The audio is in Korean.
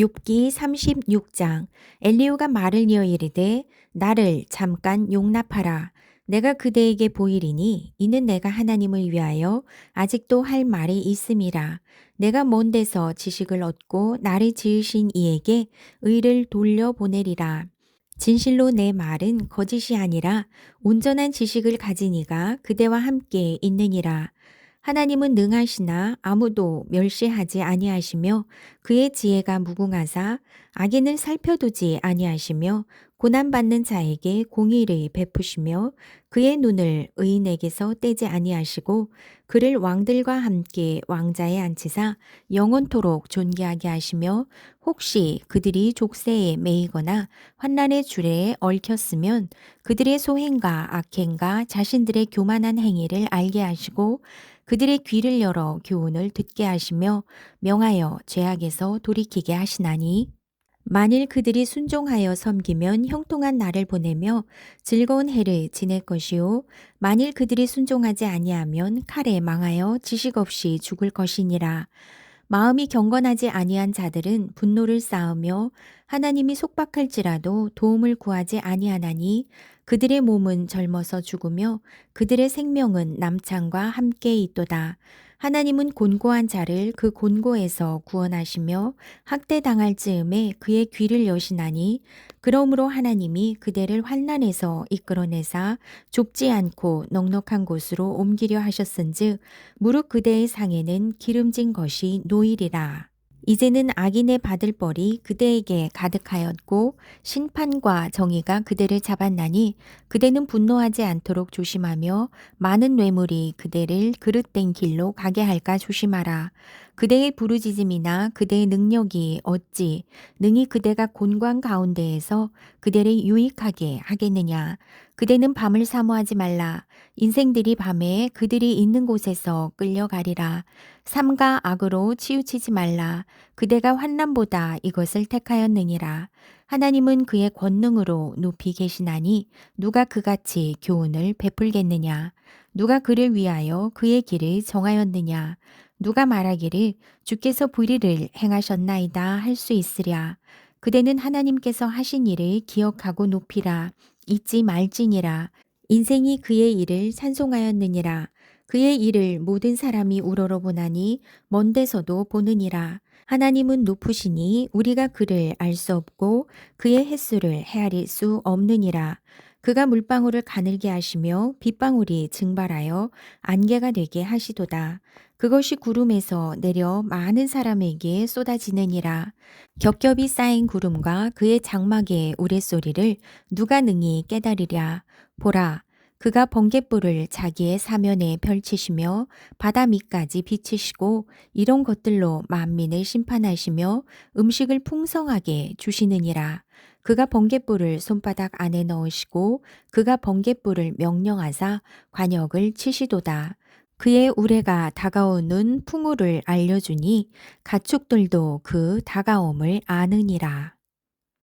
욥기 36장. 엘리후가 말을 이어 이르되 나를 잠깐 용납하라. 내가 그대에게 보이리니 이는 내가 하나님을 위하여 아직도 할 말이 있음이라. 내가 먼 데서 지식을 얻고 나를 지으신 이에게 의를 돌려 보내리라. 진실로 내 말은 거짓이 아니라 온전한 지식을 가진 이가 그대와 함께 있느니라 하나님은 능하시나 아무도 멸시하지 아니하시며 그의 지혜가 무궁하사 악인을 살펴두지 아니하시며 고난받는 자에게 공의를 베푸시며 그의 눈을 의인에게서 떼지 아니하시고 그를 왕들과 함께 왕자에 앉히사 영원토록 존귀하게 하시며 혹시 그들이 족쇄에 매이거나 환난의 주례에 얽혔으면 그들의 소행과 악행과 자신들의 교만한 행위를 알게 하시고 그들의 귀를 열어 교훈을 듣게 하시며 명하여 죄악에서 돌이키게 하시나니. 만일 그들이 순종하여 섬기면 형통한 날을 보내며 즐거운 해를 지낼 것이요. 만일 그들이 순종하지 아니하면 칼에 망하여 지식 없이 죽을 것이니라 마음이 경건하지 아니한 자들은 분노를 쌓으며 하나님이 속박할지라도 도움을 구하지 아니하나니 그들의 몸은 젊어서 죽으며 그들의 생명은 남창과 함께 있도다. 하나님은 곤고한 자를 그 곤고에서 구원하시며 학대당할 즈음에 그의 귀를 여시나니 그러므로 하나님이 그대를 환난에서 이끌어내사 좁지 않고 넉넉한 곳으로 옮기려 하셨은즉 무릇 그대의 상에는 기름진 것이 노이리라. 이제는 악인의 받을 벌이 그대에게 가득하였고 심판과 정의가 그대를 잡았나니 그대는 분노하지 않도록 조심하며 많은 뇌물이 그대를 그릇된 길로 가게 할까 조심하라. 그대의 부르짖음이나 그대의 능력이 어찌 능히 그대가 곤광 가운데에서 그대를 유익하게 하겠느냐. 그대는 밤을 사모하지 말라. 인생들이 밤에 그들이 있는 곳에서 끌려가리라. 삼가 악으로 치우치지 말라. 그대가 환난보다 이것을 택하였느니라. 하나님은 그의 권능으로 높이 계시나니 누가 그같이 교훈을 베풀겠느냐. 누가 그를 위하여 그의 길을 정하였느냐. 누가 말하기를 주께서 불의를 행하셨나이다 할 수 있으랴. 그대는 하나님께서 하신 일을 기억하고 높이라. 잊지 말지니라. 인생이 그의 일을 찬송하였느니라. 그의 일을 모든 사람이 우러러보나니 먼 데서도 보느니라. 하나님은 높으시니 우리가 그를 알 수 없고 그의 횟수를 헤아릴 수 없느니라. 그가 물방울을 가늘게 하시며 빗방울이 증발하여 안개가 되게 하시도다. 그것이 구름에서 내려 많은 사람에게 쏟아지느니라. 겹겹이 쌓인 구름과 그의 장막의 우레소리를 누가 능히 깨달으랴. 보라, 그가 번갯불을 자기의 사면에 펼치시며 바다 밑까지 비치시고 이런 것들로 만민을 심판하시며 음식을 풍성하게 주시느니라. 그가 번갯불을 손바닥 안에 넣으시고 그가 번갯불을 명령하사 관역을 치시도다. 그의 우레가 다가오는 풍우를 알려주니 가축들도 그 다가옴을 아느니라.